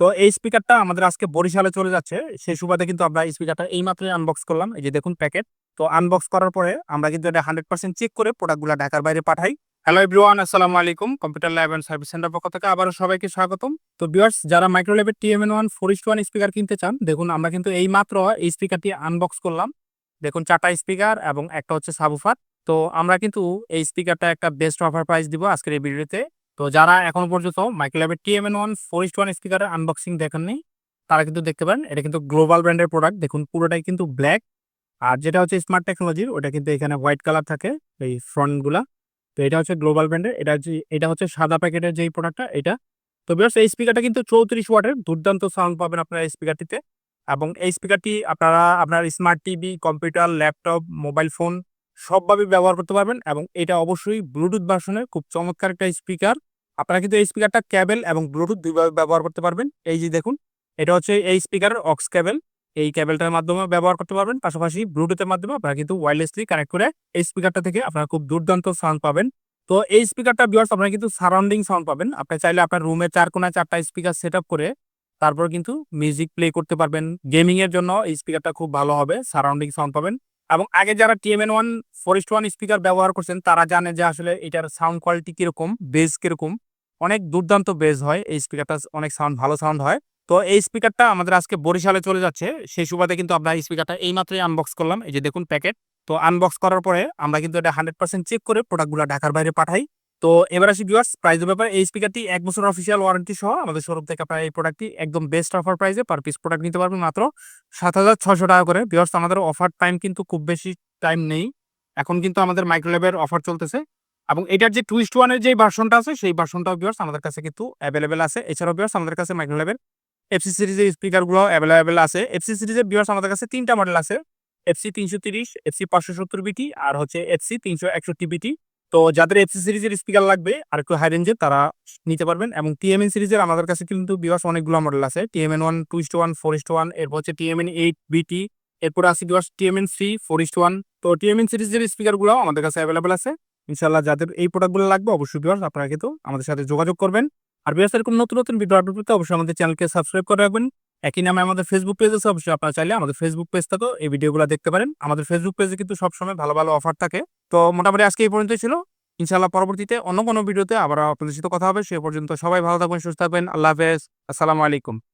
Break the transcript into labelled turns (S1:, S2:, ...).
S1: তো এই স্পিকারটা আমাদের আজকে বরিশালে চলে যাচ্ছে। সেই সুবাদে কিন্তু আমরা এই স্পিকারটা এই মাত্রই আনবক্স করলাম। এই যে দেখুন প্যাকেট তো আনবক্স করার পরে আমরা কিন্তু এটা হান্ড্রেড পার্সেন্ট চেক করে প্রোডাক্টগুলো ঢাকার বাইরে পাঠাই। হ্যালো এভরিওয়ান আসসালামু আলাইকুম। Computer lab and service centre পক্ষ থেকে আবারও সবাইকে স্বাগতম। তো ভিউয়ার্স যারা মাইক্রোলেভের T M N one four one speaker কিনতে চান, দেখুন আমরা কিন্তু এই মাত্র এই স্পিকারটি আনবক্স করলাম। দেখুন চারটা স্পিকার এবং একটা হচ্ছে সাবুফার তো আমরা কিন্তু এই স্পিকারটা একটা বেস্ট অফার প্রাইস দিব আজকের এই ভিডিওতে তো যারা এখনও পর্যন্ত মাইক্রোল্যাবের TMN one four east one স্পিকারের আনবক্সিং দেখেননি, তারা কিন্তু দেখতে পারেন, এটা কিন্তু গ্লোবাল ব্র্যান্ডের প্রোডাক্ট দেখুন, পুরোটাই কিন্তু ব্ল্যাক আর যেটা হচ্ছে স্মার্ট টেকনোলজির ওটা কিন্তু এখানে হোয়াইট কালার থাকে, এই ফ্রন্টগুলা তো এটা হচ্ছে গ্লোবাল ব্র্যান্ডের এটা এটা হচ্ছে সাদা প্যাকেটের যেই প্রোডাক্টটা এটা। তো বিকজ এই স্পিকারটা কিন্তু চৌত্রিশ ওয়াটের দুর্দান্ত সাউন্ড পাবেন আপনারা এই স্পিকারটিতে এবং এই স্পিকারটি আপনারা, আপনার smart TV computer laptop mobile phone সবভাবে ব্যবহার করতে পারবেন। এবং এটা অবশ্যই ব্লুটুথ ভার্সনের খুব চমৎকার একটা স্পিকার আপনারা কিন্তু এই স্পিকারটা ক্যাবেল এবং ব্লুটুথ দুইভাবে ব্যবহার করতে পারবেন। এই যে দেখুন, এটা হচ্ছে এই স্পিকারের অক্স ক্যাবেল এই ক্যাবেলটার মাধ্যমে ব্যবহার করতে পারবেন। পাশাপাশি ব্লুটুথের মাধ্যমে আপনারা কিন্তু ওয়্যারলেসলি কানেক্ট করে এই স্পিকারটা থেকে আপনারা খুব দুর্দান্ত সাউন্ড পাবেন। তো এই স্পিকারটা বিয়ার্স আপনারা কিন্তু সারাউন্ডিং সাউন্ড পাবেন। আপনি চাইলে আপনার রুমে চার কোনায় চারটা স্পিকার সেট করে তারপর কিন্তু মিউজিক প্লে করতে পারবেন। গেমিং এর জন্য এই স্পিকারটা খুব ভালো হবে সারাউন্ডিং সাউন্ড পাবেন। এবং আগে যারা TMN one forest one speaker ব্যবহার করছেন, তারা জানে যে আসলে এটার সাউন্ড কোয়ালিটি কীরকম বেস কীরকম। অনেক দুর্দান্ত বেস হয়। এই স্পিকারটা অনেক সাউন্ড ভালো সাউন্ড হয়। তো এই স্পিকারটা আমাদের আজকে বরিশালে চলে যাচ্ছে। সেই সুবাদে কিন্তু আমরা এই স্পিকারটা এই মাত্রই আনবক্স করলাম। এই যে দেখুন প্যাকেট তো আনবক্স করার পরে আমরা কিন্তু এটা হান্ড্রেড পার্সেন্ট চেক করে প্রোডাক্টগুলো ঢাকার বাইরে পাঠাই। তো এবার আসি ভিউয়ার্স প্রাইসের ব্যাপারে। এই স্পিকারটি এক বছর অফিসিয়াল ওয়ারেন্টি সহ আমাদের শোরুম থেকে আপনারা এই প্রোডাক্টটি একদম বেস্ট অফার প্রাইসে পার পিস প্রোডাক্ট নিতে পারবেন মাত্র সাত হাজার ছশো টাকা করে। ভিউয়ার্স আমাদের অফার টাইম কিন্তু খুব বেশি টাইম নেই। এখন কিন্তু আমাদের মাইক্রোলেভের অফার চলতেছে। এবং এটার যে টুইস্ট ওয়ানের যে ভার্সনটা আছে, সেই ভার্সনটাও ভিউয়ার্স আমাদের কাছে কিন্তু অ্যাভেলেবেল আছে। এছাড়াও ভিউয়ার্স আমাদের কাছে মাইক্রোলেভের এফসি সিরিজের স্পিকারগুলো অ্যাভেলেবেল আছে। এফসি সিরিজের ভিউয়ার্স আমাদের কাছে তিনটা মডেল আছে। এফসি তিনশো তিরিশ এফসি পাঁচশো সত্তর বিটি আর হচ্ছে এফসি তিনশো একষট্টি বিটি তো যাদের এফসি সিরিজের স্পিকার লাগবে আর একটু হাই রেঞ্জের তারা নিতে পারবেন। এবং টিএমএন সিরিজের আমাদের কাছে কিন্তু বিবাস অনেকগুলো মডেল আছে। TMN one two east one four east one এরপর হচ্ছে টিএমএন এইট বিটি এরপর আছে বিবাস TMN three four east one তো টিএমএন সিরিজের স্পিকারগুলো আমাদের কাছে অ্যাভেলেবেল আছে। ইনশাল্লাহ যাদের এই প্রোডাক্টগুলো লাগবে, অবশ্যই বিবাস আপনারা কিন্তু আমাদের সাথে যোগাযোগ করবেন। আর বিবাস এরকম নতুন নতুন ভিডিও আপলোড করতে অবশ্যই আমাদের চ্যানেলকে সাবস্ক্রাইব করে রাখবেন। একই নামে আমাদের ফেসবুক পেজ আছে, অবশ্যই আপনারা চাইলে আমাদের ফেসবুক পেজ থেকেও এই ভিডিওগুলো দেখতে পারেন। আমাদের ফেসবুক পেজে কিন্তু সবসময় ভালো ভালো অফার থাকে। তো মোটামুটি আজকে এই পর্যন্তই ছিল। ইনশাল্লাহ পরবর্তীতে অন্য কোনো ভিডিওতে আবার আপনাদের সাথে কথা হবে। সে পর্যন্ত সবাই ভালো থাকবেন, সুস্থ থাকবেন। আল্লাহ হাফেজ। আসসালামু আলাইকুম।